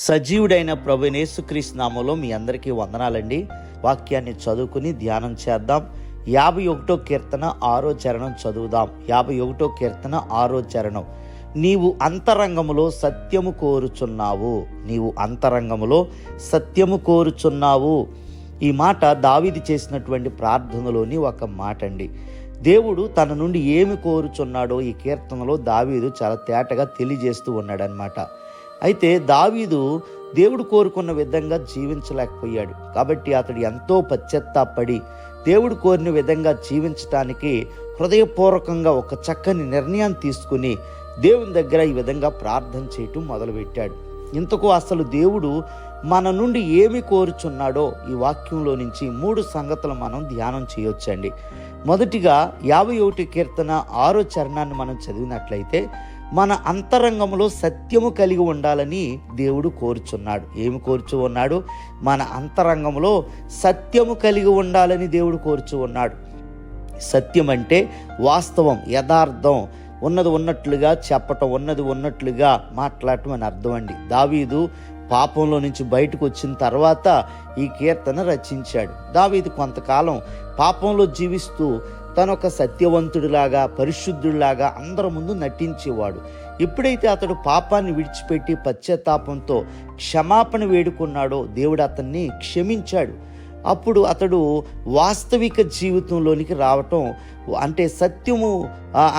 సజీవుడైన ప్రభు యేసుక్రీస్తు నామంలో మీ అందరికీ వందనాలండి. వాక్యాన్ని చదువుకుని ధ్యానం చేద్దాం. యాభై ఒకటో కీర్తన ఆరో చరణం చదువుదాం. యాభై ఒకటో కీర్తన ఆరో చరణం. నీవు అంతరంగములో సత్యము కోరుచున్నావు. నీవు అంతరంగములో సత్యము కోరుచున్నావు. ఈ మాట దావిది చేసినటువంటి ప్రార్థనలోని ఒక మాట అండి దేవుడు తన నుండి ఏమి కోరుచున్నాడో ఈ కీర్తనలో దావీదు చాలా తేటగా తెలియజేస్తూ ఉన్నాడనమాట అయితే దావీదు దేవుడు కోరుకున్న విధంగా జీవించలేకపోయాడు. కాబట్టి అతడు ఎంతో పశ్చత్తాపడి దేవుడు కోరిన విధంగా జీవించటానికి హృదయపూర్వకంగా ఒక చక్కని నిర్ణయం తీసుకుని దేవుని దగ్గర ఈ విధంగా ప్రార్థన చేయటం మొదలుపెట్టాడు. ఇంతకు అసలు దేవుడు మన నుండి ఏమి కోరుచున్నాడో ఈ వాక్యంలో నుంచి మూడు సంగతులు మనం ధ్యానం చేయొచ్చండి. మొదటిగా యాభై ఒకటి కీర్తన ఆరో చరణాన్ని మనం చదివినట్లయితే మన అంతరంగంలో సత్యము కలిగి ఉండాలని దేవుడు కోరుచున్నాడు. ఏమి కోరుచు ఉన్నాడు? మన అంతరంగంలో సత్యము కలిగి ఉండాలని దేవుడు కోరుచు ఉన్నాడు. సత్యం అంటే వాస్తవం యథార్థం. ఉన్నది ఉన్నట్లుగా చెప్పటం ఉన్నది ఉన్నట్లుగా మాట్లాడటం అని అర్థం అండి. దావీదు పాపంలో నుంచి బయటకు వచ్చిన తర్వాత ఈ కీర్తన రచించాడు. దావీదు కొంతకాలం పాపంలో జీవిస్తూ తనొక ఒక సత్యవంతుడిలాగా పరిశుద్ధుడిలాగా అందరి ముందు నటించేవాడు. ఎప్పుడైతే అతడు పాపాన్ని విడిచిపెట్టి పశ్చాత్తాపంతో క్షమాపణ వేడుకున్నాడో దేవుడు అతన్ని క్షమించాడు. అప్పుడు అతడు వాస్తవిక జీవితంలోనికి రావటం అంటే సత్యము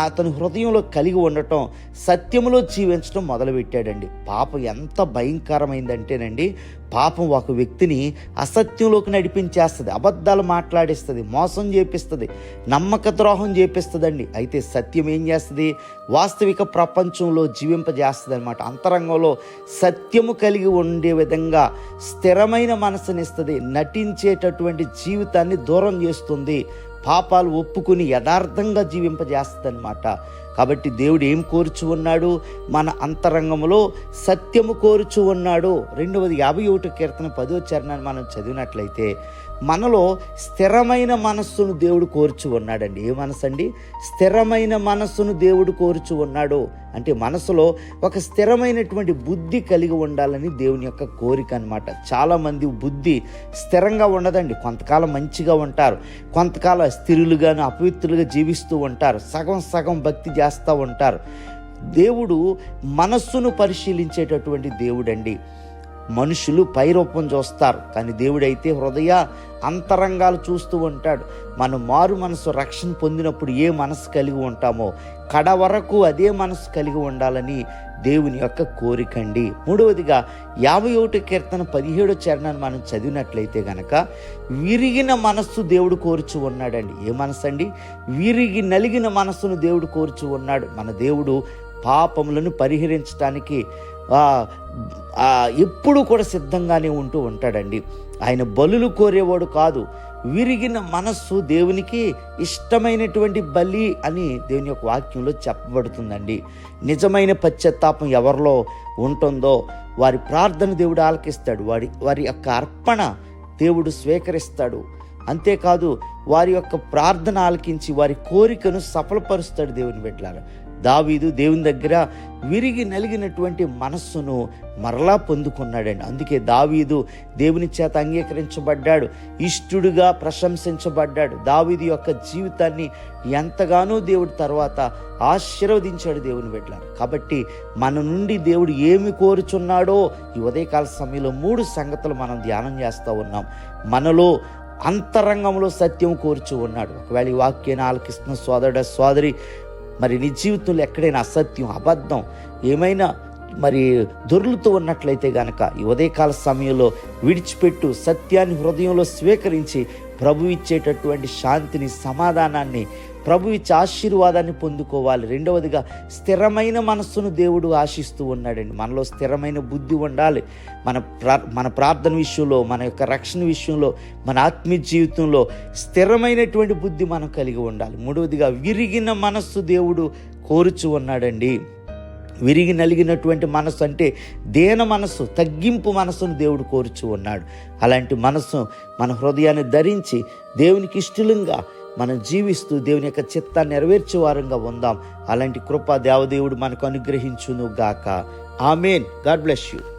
అతని హృదయంలో కలిగి ఉండటం సత్యములో జీవించడం మొదలుపెట్టాడండి. పాపం ఎంత భయంకరమైందంటేనండి పాపం ఒక వ్యక్తిని అసత్యంలోకి నడిపించేస్తుంది అబద్ధాలు మాట్లాడిస్తుంది మోసం చేపిస్తుంది నమ్మక ద్రోహం చేపిస్తుందండి. అయితే సత్యం ఏం చేస్తుంది? వాస్తవిక ప్రపంచంలో జీవింపజేస్తుంది అనమాట అంతరంగంలో సత్యము కలిగి ఉండే విధంగా స్థిరమైన మనసునిస్తుంది నటించేటటువంటి జీవితాన్ని దూరం చేస్తుంది పాపాలు ఒప్పుకుని యథార్థంగా జీవింపజేస్తుందన్నమాట. కాబట్టి దేవుడు ఏం కోరుచు ఉన్నాడు? మన అంతరంగంలో సత్యము కోరుచు ఉన్నాడు. రెండవది యాభై ఒకటి కీర్తన పదో చరణాన్ని మనం చదివినట్లయితే మనలో స్థిరమైన మనస్సును దేవుడు కోరుచు ఉన్నాడండి. ఏ మనసు అండి స్థిరమైన మనస్సును దేవుడు కోరుచు ఉన్నాడు. అంటే మనసులో ఒక స్థిరమైనటువంటి బుద్ధి కలిగి ఉండాలని దేవుని యొక్క కోరిక అనమాట చాలామంది బుద్ధి స్థిరంగా ఉండదండి. కొంతకాలం మంచిగా ఉంటారు. కొంతకాలం స్థిరులుగాను అపవిత్రులుగా జీవిస్తూ ఉంటారు. సగం సగం భక్తి చేస్తూ ఉంటారు. దేవుడు మనస్సును పరిశీలించేటటువంటి దేవుడండి. మనుషులు పైరూపం చూస్తారు. కానీ దేవుడైతే హృదయ అంతరంగాలు చూస్తూ ఉంటాడు. మనం మారు మనసు రక్షణ పొందినప్పుడు ఏ మనసు కలిగి ఉంటామో కడ వరకు అదే మనసు కలిగి ఉండాలని దేవుని యొక్క కోరికండి మూడవదిగా యాభై ఒకటి కీర్తన పదిహేడో చరణాన్ని మనం చదివినట్లయితే గనక విరిగిన మనస్సు దేవుడు కోరుచు ఉన్నాడండి. ఏ మనసు అండి విరిగి నలిగిన మనస్సును దేవుడు కోరుచు ఉన్నాడు. మన దేవుడు పాపములను పరిహరించడానికి ఎప్పుడూ కూడా సిద్ధంగానే ఉంటూ ఉంటాడండి. ఆయన బలులు కోరేవాడు కాదు. విరిగిన మనస్సు దేవునికి ఇష్టమైనటువంటి బలి అని దేవుని యొక్క వాక్యంలో చెప్పబడుతుందండి. నిజమైన పశ్చాత్తాపం ఎవరిలో ఉంటుందో వారి ప్రార్థన దేవుడు ఆలకిస్తాడు. వారి వారి యొక్క అర్పణ దేవుడు స్వీకరిస్తాడు. అంతేకాదు వారి యొక్క ప్రార్థన ఆలకించి వారి కోరికను సఫలపరుస్తాడు దేవుని బిడ్డలారా. దావీదు దేవుని దగ్గర విరిగి నలిగినటువంటి మనస్సును మరలా పొందుకున్నాడండి. అందుకే దావీదు దేవుని చేత అంగీకరించబడ్డాడు. ఇష్టుడుగా ప్రశంసించబడ్డాడు. దావీదు యొక్క జీవితాన్ని ఎంతగానో దేవుడి తర్వాత ఆశీర్వదించాడు దేవుని బిడ్డలారు కాబట్టి మన నుండి దేవుడు ఏమి కోరుచున్నాడో ఈ ఉదయకాల సమయంలో మూడు సంగతులు మనం ధ్యానం చేస్తూ ఉన్నాం. మనలో అంతరంగంలో సత్యం కోరుచు ఉన్నాడు. ఒకవేళ ఈ వాక్యాన్ని ఆలకిస్తున్న సోదరుడ సోదరి మరి నీ జీవితంలో ఎక్కడైనా అసత్యం అబద్ధం ఏమైనా మరి దొర్లుతూ ఉన్నట్లయితే గనక ఈ ఉదయకాల సమయంలో విడిచిపెట్టు సత్యాన్ని హృదయంలో స్వీకరించి ప్రభు ఇచ్చేటటువంటి శాంతిని సమాధానాన్ని ప్రభు ఇచ్చే ఆశీర్వాదాన్ని పొందుకోవాలి. రెండవదిగా స్థిరమైన మనస్సును దేవుడు ఆశిస్తూ ఉన్నాడండి. మనలో స్థిరమైన బుద్ధి ఉండాలి. మన ప్రా మన ప్రార్థన విషయంలో మన యొక్క రక్షణ విషయంలో మన ఆత్మీయ జీవితంలో స్థిరమైనటువంటి బుద్ధి మనం కలిగి ఉండాలి. మూడవదిగా విరిగిన మనస్సు దేవుడు కోరుచు ఉన్నాడండి. విరిగి నలిగినటువంటి మనసు అంటే దేన మనసు తగ్గింపు మనసును దేవుడు కోరుచు ఉన్నాడు. అలాంటి మనసు మన హృదయాన్ని ధరించి దేవునికి ఇష్టలంగా మనం జీవిస్తూ దేవుని యొక్క చిత్తాన్ని నెరవేర్చే వారంగా ఉందాం. అలాంటి కృప దేవదేవుడు మనకు అనుగ్రహించును గాక ఆమెన్. God bless you.